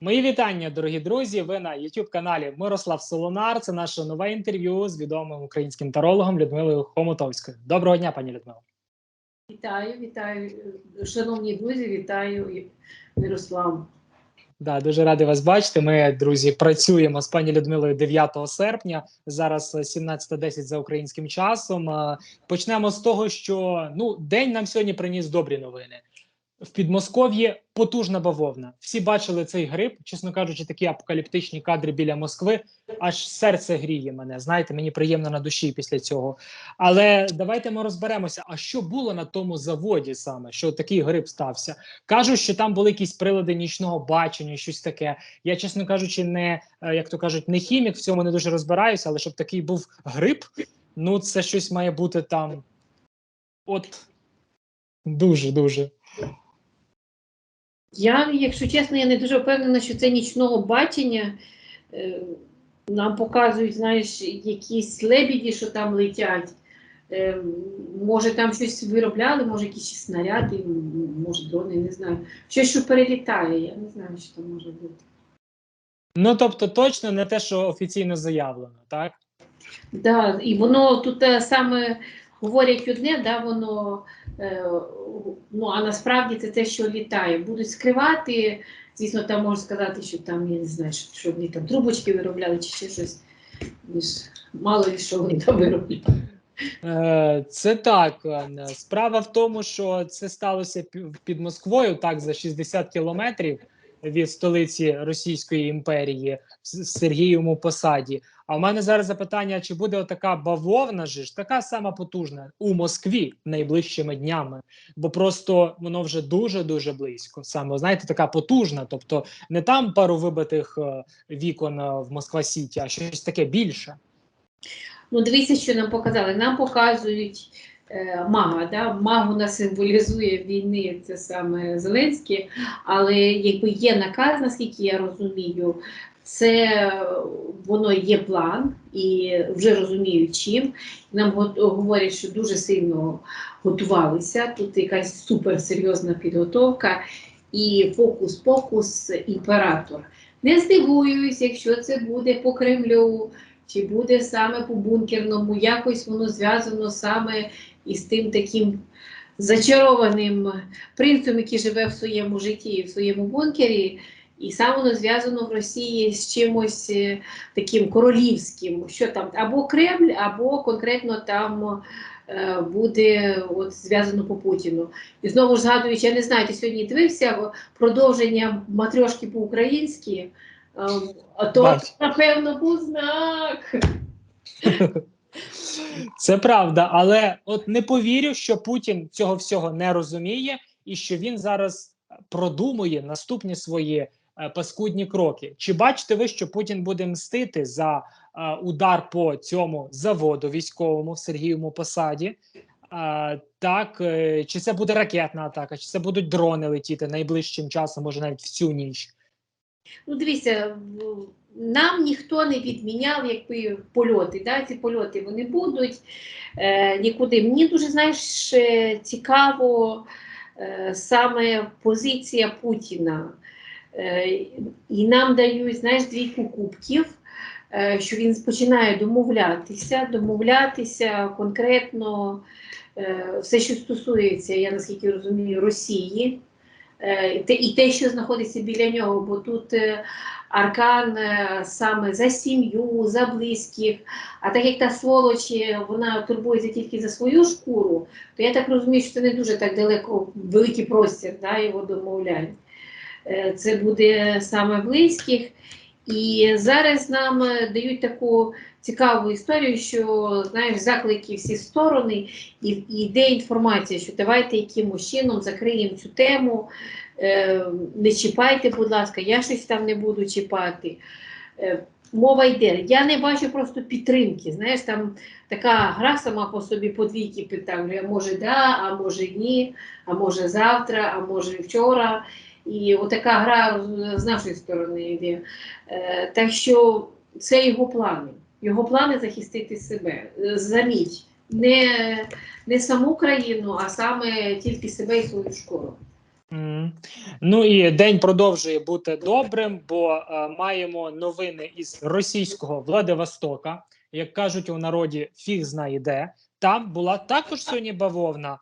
Мої вітання, дорогі друзі. Ви на youtube каналі Мирослав Солонар. Це наше нове інтерв'ю з відомим українським тарологом Людмилою Хомутовською. Доброго дня, пані Людмила. Вітаю, вітаю, шановні друзі, вітаю Мирослав. Да, дуже радий вас бачити. Ми, друзі, працюємо з пані Людмилою 9 серпня. Зараз 17.10 за українським часом. Е, Почнемо з того, що ну день нам сьогодні приніс добрі новини. В Підмосков'ї потужна бавовна. Всі бачили цей гриб, чесно кажучи, такі апокаліптичні кадри біля Москви. Аж серце гріє мене. Знаєте, мені приємно на душі після цього. Але давайте ми розберемося. А що було на тому заводі саме, що такий гриб стався? Кажуть, що там були якісь прилади нічного бачення, щось таке. Я, чесно кажучи, не е, як то кажуть, не хімік, в цьому не дуже розбираюся, але щоб такий був гриб, ну це щось має бути там. От дуже дуже. Я, якщо чесно, я не дуже впевнена, що це нічного бачення. Е, Нам показують, знаєш, якісь лебіді, що там летять. Е, Може, там щось виробляли, може, якісь снаряди, може, дрони, не знаю. Щось, що перелітає, я не знаю, що там може бути. Ну тобто, точно не те, що офіційно заявлено, так? Да, і воно тут е, саме говорять одне, да, воно, ну, а насправді це те, що літає. Будуть скривати, звісно, там можна сказати, що там, я не знаю, що, що вони там трубочки виробляли чи ще щось. Мало ли що вони там виробляли. Е, Це так. Е, Справа в тому, що це сталося під Москвою, так за 60 кілометрів від столиці Російської імперії в Сергієвому посаді. А в мене зараз запитання: чи буде отака бавовна ж така сама потужна у Москві найближчими днями? Бо просто воно вже дуже дуже близько. Саме знаєте, така потужна. Тобто не там пару вибитих е, вікон е, в Москва Сіті, а щось таке більше. Ну, дивіться, що нам показали. Нам показують е, мага. Да? Маг нас символізує війни, це саме Зеленський, але якби є наказ, наскільки я розумію, це воно є план, і вже розуміють чим. Нам говорять, що дуже сильно готувалися. Тут якась суперсерйозна підготовка і фокус-покус імператор. Не здивуюсь, якщо це буде по Кремлю, чи буде саме по бункерному, якось воно зв'язано саме із тим таким зачарованим принцем, який живе в своєму житті, в своєму бункері. І саме воно зв'язано в Росії з чимось е, таким королівським, що там або Кремль, або конкретно там е, буде от, зв'язано по Путіну. І знову ж згадуючи, я не знаю, ти сьогодні дивився продовження матрьошки по-українськи, е, то, напевно, був знак. Це правда, але от не повірю, що Путін цього всього не розуміє, і що він зараз продумує наступні свої е, паскудні кроки. Чи бачите ви, що Путін буде мстити за е, удар по цьому заводу військовому в Сергієвому посаді? Е, так, чи це буде ракетна атака, чи це будуть дрони летіти найближчим часом, може навіть в цю ніч? Ну, дивіться, нам ніхто не відміняв якби польоти. Да? Ці польоти вони будуть е, нікуди. Мені дуже знаєш, е, цікаво е, саме позиція Путіна. Е, і нам дають знаєш, двійку кубків, е, що він починає домовлятися, домовлятися конкретно е, все, що стосується, я наскільки розумію, Росії. Е, і те- що знаходиться біля нього, бо тут е, аркан е, саме за сім'ю, за близьких. А так як та сволоч, вона турбується тільки за свою шкуру, то я так розумію, що це не дуже так далеко великий простір да, його домовлянь. Це буде саме близьких. І зараз нам дають таку цікаву історію, що знаєш, заклики всі сторони, і, йде інформація, що давайте якимось чином закриємо цю тему, е, не чіпайте, будь ласка, я щось там не буду чіпати. Е, мова йде. Я не бачу просто підтримки. Знаєш, там така гра сама по собі по двійки питань. А може да, а може ні, а може завтра, а може вчора. І отака гра з нашої сторони йде. Е, так що це його плани. Його плани захистити себе. Е, Заміть, не, не саму країну, а саме тільки себе і свою школу. Mm. Ну і день продовжує бути добрим, бо е, маємо новини із російського Владивостока. Як кажуть у народі, фіг знає де. Там була також сьогодні бавовна.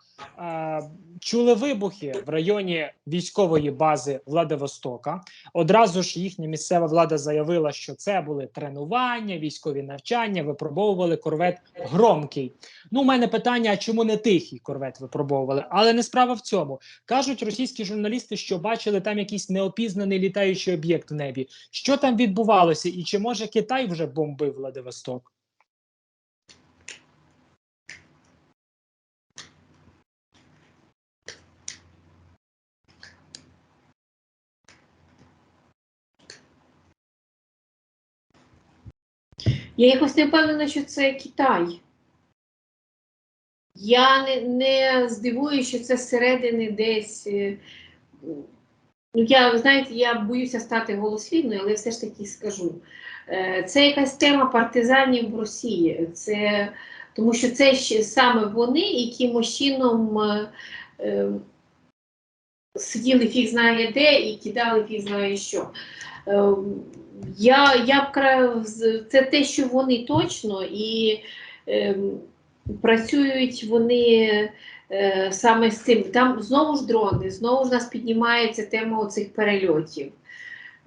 Чули вибухи в районі військової бази Владивостока. Одразу ж їхня місцева влада заявила, що це були тренування, військові навчання, випробовували корвет громкий. Ну, у мене питання: а чому не тихий корвет випробовували? Але не справа в цьому. Кажуть російські журналісти, що бачили там якийсь неопізнаний літаючий об'єкт в небі. Що там відбувалося, і чи може Китай вже бомбив Владивосток? Я якось не впевнена, що це Китай. Я не, не здивуюся, що це зсередини десь. е, Ну, я, знаєте, я боюся стати голослівною, але все ж таки скажу. Е, Це якась тема партизанів в Росії. Це, тому що це ще саме вони якимось чином е, е, сиділи фіг знає де і кидали фіг знає що. Е, я, я б це те, що вони точно, і е, працюють вони е, саме з цим. Там знову ж дрони, знову ж нас піднімається тема оцих перельотів.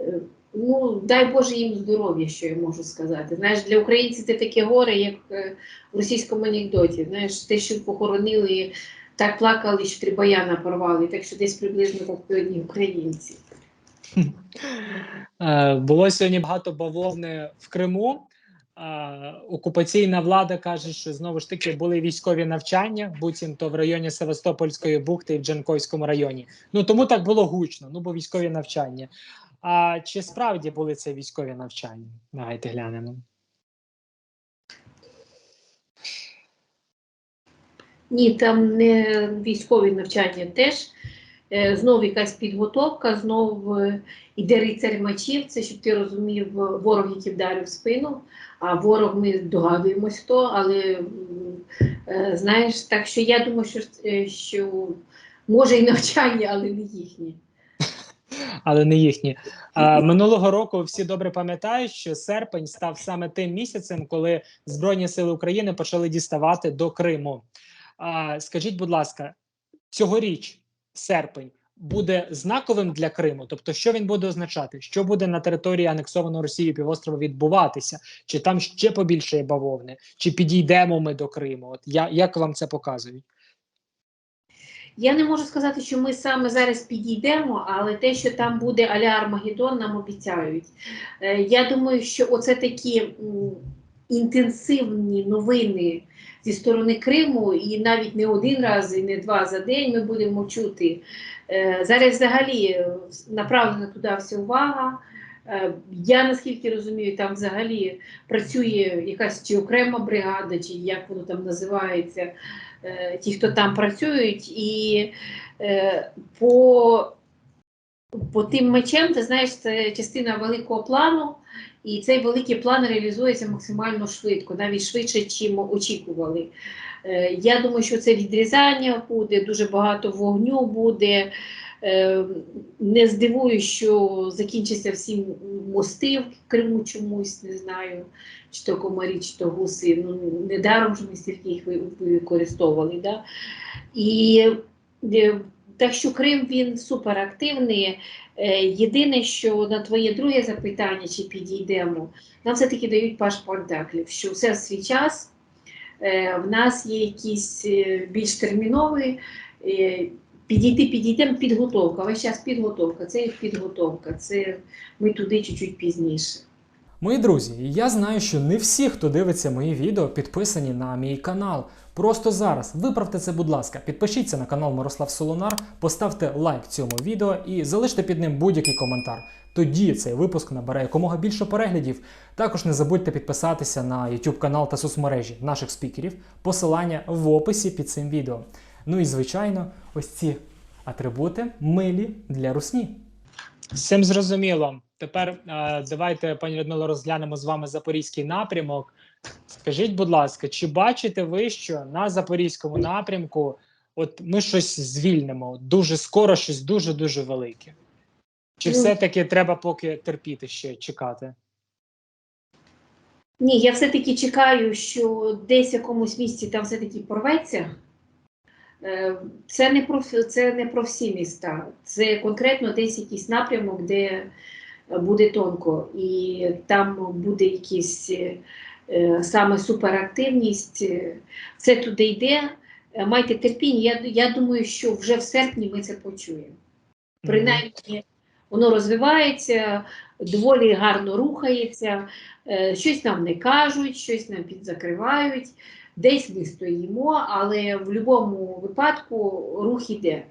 Е, ну, дай Боже їм здоров'я, що я можу сказати. Знаєш, для українців це таке горе, як е, в російському анекдоті. Знаєш, те, що похоронили, так плакали, що три баяна порвали. Так що десь приблизно так сьогодні українці. Е, Було сьогодні багато бавовни в Криму. Е, Окупаційна влада каже, що знову ж таки були військові навчання, буцімто в районі Севастопольської бухти і в Джанкойському районі. Ну тому так було гучно. Ну бо військові навчання. А чи справді були це військові навчання? Давайте глянемо. Ні, там не військові навчання теж. Е, Знов якась підготовка, знов е, іде рицарь мечів. Це щоб ти розумів, ворог, який вдарив в спину. А ворог ми догадуємось хто, але е, знаєш, так що я думаю, що, е, що може і навчання, але не їхнє. але не їхні. А, минулого року всі добре пам'ятають, що серпень став саме тим місяцем, коли Збройні сили України почали діставати до Криму. А, скажіть, будь ласка, цьогоріч серпень буде знаковим для Криму? Тобто, що він буде означати? Що буде на території анексованого Росією півострова відбуватися? Чи там ще побільше бавовни? Чи підійдемо ми до Криму? От я, як вам це показують? Я не можу сказати, що ми саме зараз підійдемо, але те, що там буде аля Армагеддон, нам обіцяють. Е, Я думаю, що оце такі інтенсивні новини зі сторони Криму, і навіть не один раз, і не два за день ми будемо чути. Е, Зараз взагалі е, направлена туди вся увага. Е, Я наскільки розумію, там взагалі працює якась чи окрема бригада, чи як воно там називається, ті, хто там працюють, і по, по тим мечем, ти знаєш, це частина великого плану, і цей великий план реалізується максимально швидко, навіть швидше, чим очікували. Е, Я думаю, що це відрізання буде, дуже багато вогню буде. Е, Не здивуюсь, що закінчаться всі мости в Криму чомусь, не знаю, чи то комарі, чи то гуси. Ну, недаром ж ми стільки їх ви- використовували. Да? І е, так що Крим він суперактивний. Е, Єдине, що на твоє друге запитання, чи підійдемо, нам все-таки дають паш пентаклів, що все в свій час. Е, В нас є якісь е, більш термінові. Підійти, підійдемо, підготовка. Весь час підготовка. Це їх підготовка. Це ми туди чуть-чуть пізніше. Мої друзі, я знаю, що не всі, хто дивиться мої відео, підписані на мій канал. Просто зараз виправте це, будь ласка, підпишіться на канал Мирослав Солонар, поставте лайк цьому відео і залиште під ним будь-який коментар. Тоді цей випуск набере якомога більше переглядів. Також не забудьте підписатися на YouTube канал та соцмережі наших спікерів. Посилання в описі під цим відео. Ну і звичайно, ось ці атрибути милі для русні. Цим зрозуміло. Тепер е, давайте, пані Людмило, розглянемо з вами запорізький напрямок. Скажіть, будь ласка, чи бачите ви, що на запорізькому напрямку от ми щось звільнимо дуже скоро, щось дуже дуже велике? Чи Ну. все-таки треба поки терпіти ще чекати? Ні, я все-таки чекаю, що десь в якомусь місці там все-таки порветься. Е, Це не про це не про всі міста, це конкретно десь якийсь напрямок, де буде тонко, і там буде якісь е, саме суперактивність. Це туди йде. Е, Майте терпіння. Я, я думаю, що вже в серпні ми це почуємо. Принаймні, воно розвивається, доволі гарно рухається, е, щось нам не кажуть, щось нам підзакривають, десь ми стоїмо, але в будь-якому випадку рух іде.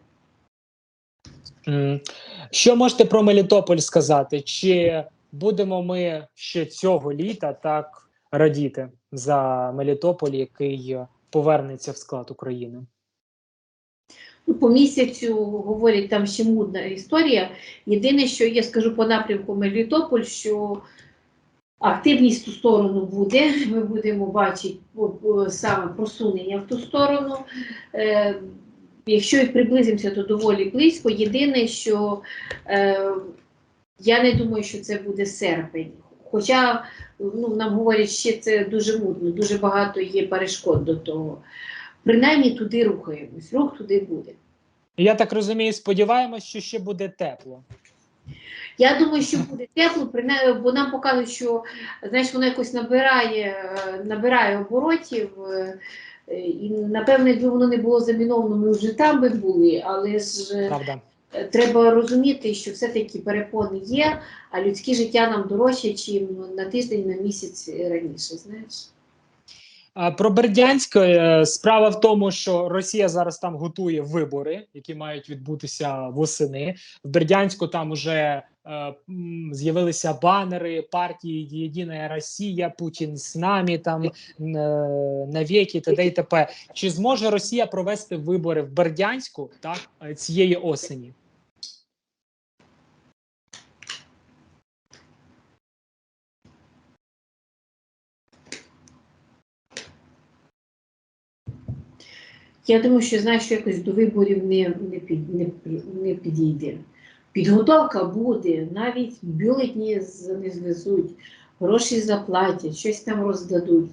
Що можете про Мелітополь сказати? Чи будемо ми ще цього літа так радіти за Мелітополь, який повернеться в склад України? Ну, по місяцю говорять, там ще мудна історія. Єдине, що я скажу по напрямку Мелітополь, що активність в ту сторону буде. Ми будемо бачити саме просунення в ту сторону. Е, якщо і приблизимося, то доволі близько. Єдине, що е, я не думаю, що це буде серпень. Хоча ну, нам говорять, ще це дуже мудно, дуже багато є перешкод до того. Принаймні туди рухаємось, рух туди буде. Я так розумію, сподіваємось, що ще буде тепло. Я думаю, що буде тепло, бо нам показують, що знаєш, воно якось набирає, е, набирає оборотів. Е, І напевно, якби воно не було заміновано, ми вже там би були, але ж е, Правда? е, треба розуміти, що все-таки перепони є, а людське життя нам дорожче, ніж на тиждень, на місяць раніше. Знаєш. Про Бердянськ справа в тому, що Росія зараз там готує вибори, які мають відбутися восени. В Бердянську там уже з'явилися банери партії Єдина Росія, Путін з нами, там е, навіки т.д. і т.п. Чи зможе Росія провести вибори в Бердянську так е, цієї осені? Я думаю, що знаєш, що якось до виборів не, не, під, не, не підійде. Підготовка буде, навіть бюлетні не звезуть, гроші заплатять, щось там роздадуть.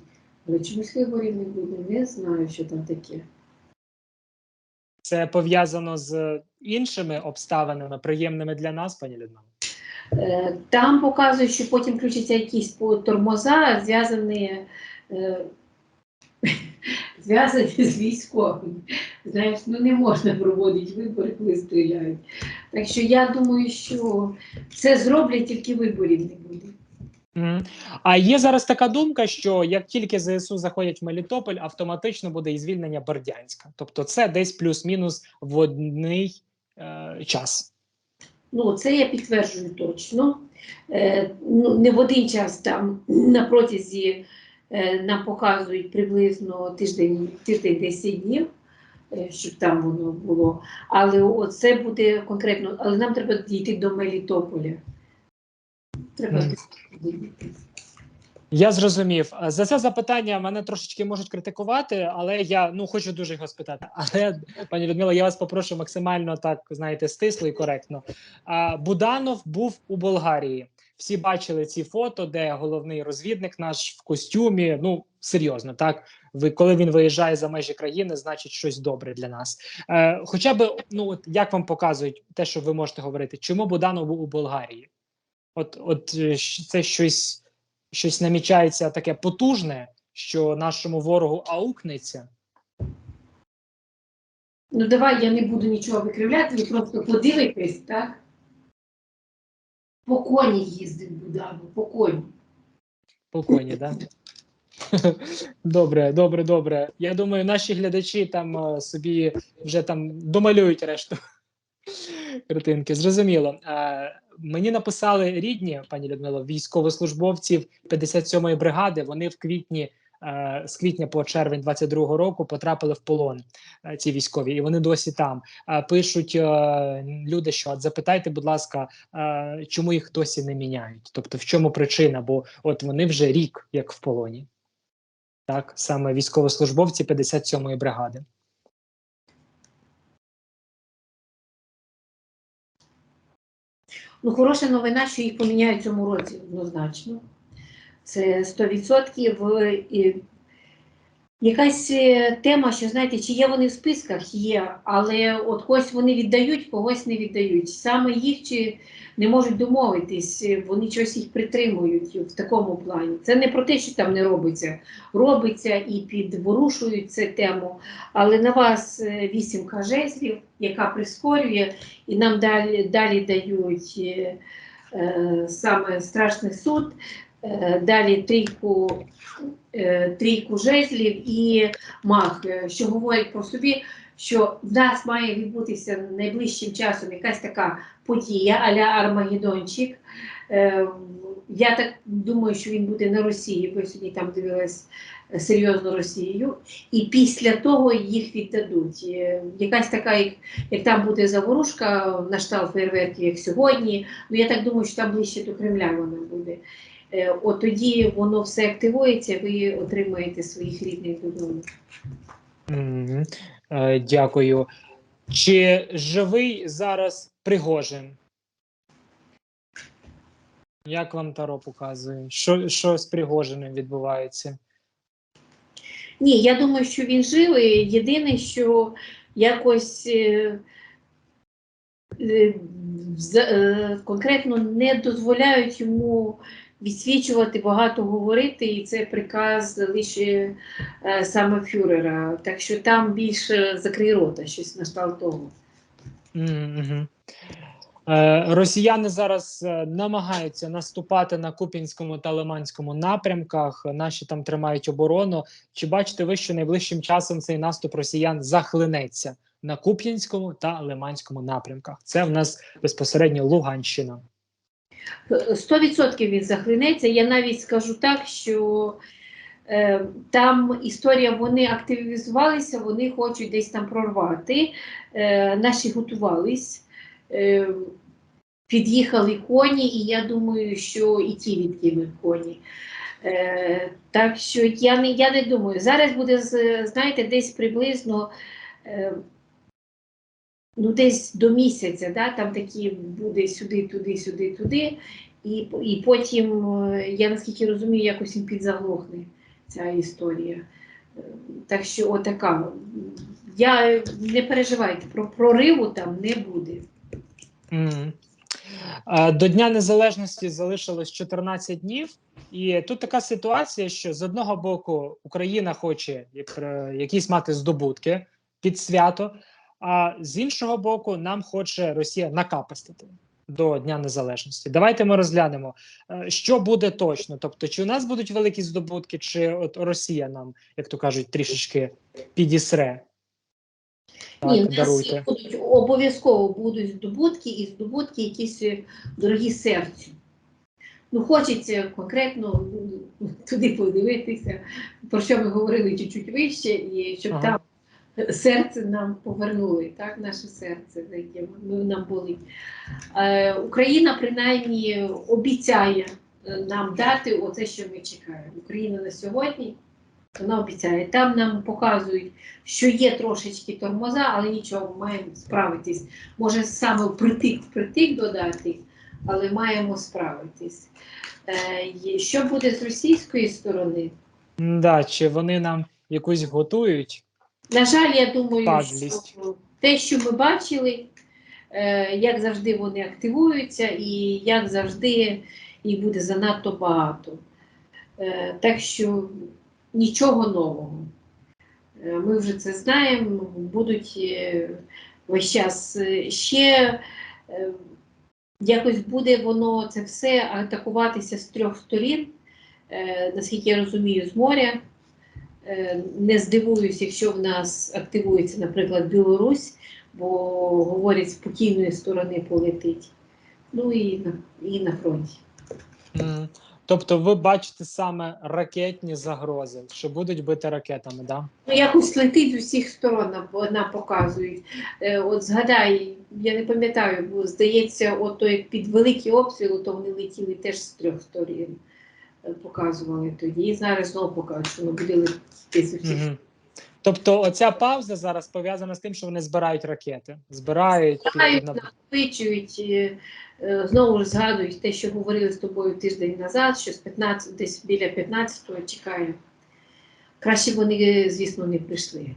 Але чомусь виборів не буде, не знаю, що там таке. Це пов'язано з іншими обставинами, приємними для нас, пані Людмила? Е, Там показують, що потім включаться якісь тормоза, зв'язані, е, зв'язані з військовими. Знаєш, ну не можна проводити вибори, коли стріляють. Так що я думаю, що це зроблять, тільки виборів не буде. А є зараз така думка, що як тільки ЗСУ заходять в Мелітополь, автоматично буде і звільнення Бердянська. Тобто це десь плюс-мінус в одний е, час. Ну, це я підтверджую точно. Е, ну, не в один час там на протязі е, нам показують приблизно тиждень, тиждень 10 днів, щоб там воно було. Але це буде конкретно, але нам треба дійти до Мелітополя. Треба дійти. Я зрозумів. Е, За це запитання мене трошечки можуть критикувати, але я ну хочу дуже його спитати. Але пані Людмила, я вас попрошу максимально так знаєте, стисло і коректно. А, Буданов був у Болгарії. Всі бачили ці фото, де головний розвідник наш в костюмі. Ну серйозно, так ви коли він виїжджає за межі країни, значить щось добре для нас. Е, хоча б ну от як вам показують те, що ви можете говорити, чому Буданов був у Болгарії? От, от е, це щось щось намічається таке потужне, що нашому ворогу аукнеться. Ну давай я не буду нічого викривляти, ви просто подивитесь, так? По коні їздить Буданов, по коні. По коні, да? Добре, добре, добре. Я думаю, наші глядачі там е, собі вже там домалюють решту картинки. Зрозуміло. Е, Мені написали рідні, пані Людмило, військовослужбовців 57-ї бригади. Вони в квітні, е, з квітня по червень 22-го року потрапили в полон. Ці військові, і вони досі там. Пишуть люди, що запитайте, будь ласка, чому їх досі не міняють? Тобто, в чому причина? Бо от вони вже рік як в полоні так саме військовослужбовці 57-ї бригади. Ну, хороша новина, що їх поміняють цьому році однозначно. Це 100% якась е, тема, що знаєте, чи є вони в списках, є, але от когось вони віддають, когось не віддають. Саме їх чи не можуть домовитись, е, вони щось їх притримують в такому плані. Це не про те, що там не робиться. Робиться і підворушують цю тему. Але на вас е, вісімка жезлів, яка прискорює, і нам далі, далі дають саме страшний суд, далі трійку, е, трійку жезлів і мах, е, що говорить про собі, що в нас має відбутися найближчим часом якась така подія, аля Армагеддончик. Е, я так думаю, що він буде на Росії, бо я сьогодні там дивилась е, серйозно Росією, і після того їх віддадуть. Е, Якась така, як, як там буде заворушка на штал фейерверків, як сьогодні. Ну я так думаю, що там ближче до Кремля вона буде. Е, От тоді воно все активується, ви отримаєте своїх рідних додому. Е, Дякую. Чи живий зараз Пригожин? Як вам Таро показує? Що, що з Пригожиним відбувається? Ні, я думаю, що він живий. Єдине, що якось е, е, е, конкретно не дозволяють йому відсвічувати, багато говорити, і це приказ лише е, саме фюрера. Так що там більше закрий рота, щось на того. Мгм. Е, Росіяни зараз е, намагаються наступати на Купінському та Лиманському напрямках. Наші там тримають оборону. Чи бачите ви, що найближчим часом цей наступ росіян захлинеться на Куп'янському та Лиманському напрямках? Це в нас безпосередньо Луганщина. Сто відсотків він захлинеться. Я навіть скажу так, що е, там історія, вони активізувалися, вони хочуть десь там прорвати. Е, наші готувались, е, під'їхали коні, і я думаю, що і ті відкинуть коні. Е, так що я не, я не думаю. Зараз буде, знаєте, десь приблизно. Е, ну, десь до місяця, да, там такі буде сюди, туди, сюди, туди. І, і потім, е, я наскільки розумію, якось він підзаглохне ця історія. Е, Так що отака. Я не переживайте, про прориву там не буде. Е, До Дня Незалежності залишилось 14 днів, і тут така ситуація, що з одного боку Україна хоче якісь мати здобутки під свято, а з іншого боку, нам хоче Росія накапастити до Дня Незалежності. Давайте ми розглянемо, е, що буде точно. Тобто, чи у нас будуть великі здобутки, чи от Росія нам, як то кажуть, трішечки підісре. Так, Ні, у нас будуть обов'язково будуть здобутки і здобутки якісь е, дорогі серцю. Ну, хочеться конкретно ну, туди подивитися, про що ми говорили чуть-чуть вище, і щоб Ага. там серце нам повернули, так, наше серце, за нам болить. Е, Україна принаймні обіцяє е, нам дати оце, що ми чекаємо. Україна на сьогодні вона обіцяє. Там нам показують, що є трошечки тормоза, але нічого, маємо справитись. Може саме впритик додати, але маємо справитись. Е, що буде з російської сторони? Да, чи вони нам якусь готують? На жаль, я думаю, Падлість. що те, що ми бачили, е, як завжди вони активуються, і як завжди їх буде занадто багато. Е, так що нічого нового. Е, ми вже це знаємо, будуть весь час ще. Якось буде воно це все атакуватися з трьох сторін, наскільки я розумію, з моря. Е, Не здивуюсь, якщо в нас активується, наприклад, Білорусь, бо говорять, з спокійної сторони полетить. Ну і на, і на фронті. Мгм. Тобто ви бачите саме ракетні загрози, що будуть бити ракетами, да? Ну, якось летить з усіх сторон нам, показують. Е, от згадай, я не пам'ятаю, бо здається, от то як під великий обстріл, то вони летіли теж з трьох сторін. Показували тоді. Зараз знову покажуть, що летіти з. Тобто, оця пауза зараз пов'язана з тим, що вони збирають ракети. Збирають на- накопичують, е, е, знову ж згадують те, що говорили з тобою тиждень назад, що з 15, десь біля 15-го чекаю. Краще вони, звісно, не прийшли.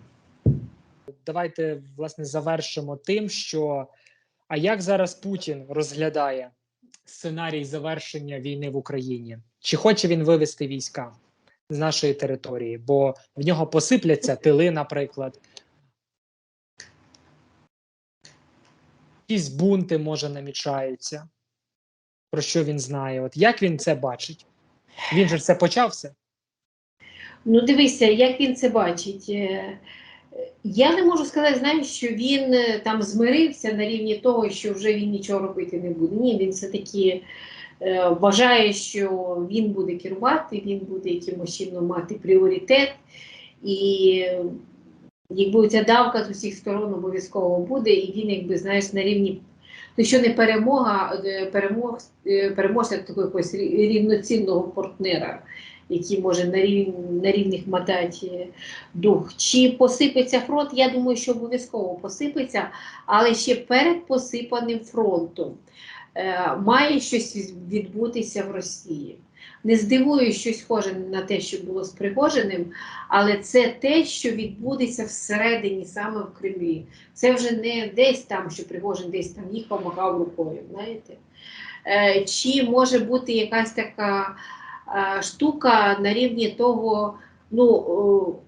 давайте власне завершимо тим, що а як зараз Путін розглядає сценарій завершення війни в Україні? Чи хоче він вивести війська з нашої території? Бо в нього посипляться тили, наприклад. Якісь бунти, може, намічаються. Про що він знає? От як він це бачить? Він же це почався. Ну, дивися, як він це бачить. Я не можу сказати, знаєш, що він е, там змирився на рівні того, що вже він нічого робити не буде. Ні, він все-таки е, вважає, що він буде керувати, він буде якимось чином мати пріоритет. І якби ця давка з усіх сторон обов'язково буде, і він, якби, знаєш, на рівні. То що не перемога, е, перемог, е, переможця такого якогось рівноцінного партнера які може на, рів... на рівних мотати дух. Чи посипеться фронт? Я думаю, що обов'язково посипеться, але ще перед посипаним фронтом е, має щось відбутися в Росії. Не здивую, щось схоже на те, що було з Пригожиним, але це те, що відбудеться всередині, саме в Кремлі. Це вже не десь там, що Пригожин десь там їхав, махав рукою. Знаєте? Е, чи може бути якась така е, штука на рівні того, ну,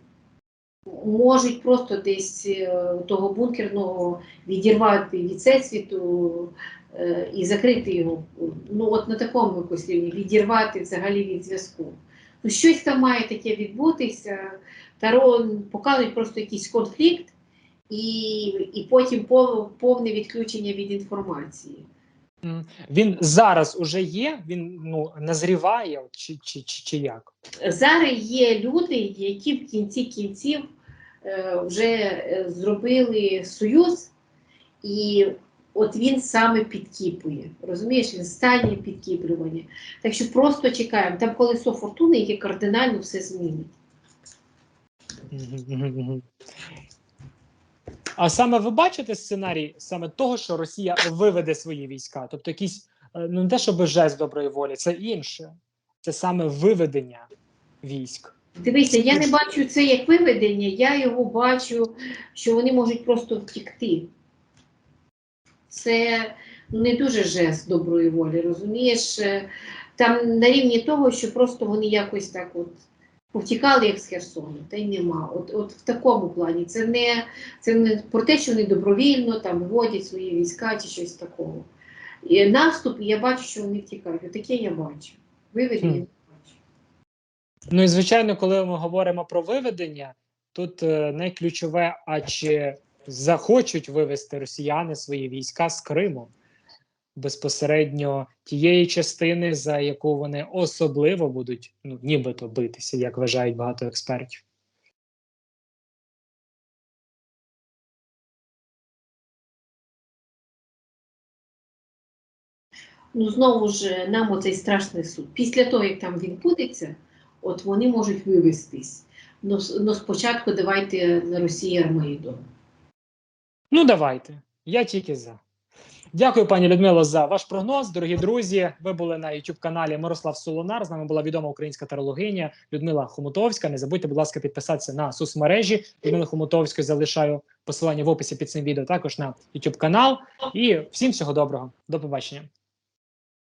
е, можуть просто десь е, того бункерного відірвати від всесвіту е, і закрити його. Ну, от на такому якось рівні, відірвати взагалі від зв'язку. Ну, щось там має таке відбутися. Таро показують просто якийсь конфлікт і, і потім повне відключення від інформації. Він зараз уже є, він ну назріває, чи, чи, чи, чи як? Зараз є люди, які в кінці кінців е, вже е, зробили союз, і от він саме підкіпує. Розумієш, він в стані підкіплювання. Так що просто чекаємо. Там колесо фортуни, яке кардинально все змінить. А саме ви бачите сценарій саме того, що Росія виведе свої війська? Тобто якийсь, е, ну не те, щоб жест доброї волі, це інше. Це саме виведення військ. Дивися, я не бачу це як виведення, я його бачу, що вони можуть просто втікти. Це ну, не дуже жест доброї волі, розумієш? Е, Там на рівні того, що просто вони якось так от повтікали, як з Херсону, та й нема. От, от в такому плані. Це не, це не про те, що вони добровільно там вводять свої війська чи щось такого. І наступ, я бачу, що вони втікають. Отаке я бачу. Виведення Хм. не бачу. Ну і звичайно, коли ми говоримо про виведення, тут е, найключове, а чи захочуть вивести росіяни свої війська з Криму безпосередньо тієї частини, за яку вони особливо будуть ну, нібито битися, як вважають багато експертів. Ну, знову ж нам оцей страшний суд. Після того, як там відбудеться, от вони можуть вивестись. Ну, ну спочатку давайте на Росії Армагеддон. Ну, давайте. Я тільки за. Дякую, пані Людмило, за ваш прогноз. Дорогі друзі. Ви були на youtube каналі Мирослав Солонар. З нами була відома українська тарологиня Людмила Хомутовська. Не забудьте, будь ласка, підписатися на соцмережі Людмила Хомутовської. Залишаю посилання в описі під цим відео. Також на youtube канал. І всім всього доброго. До побачення.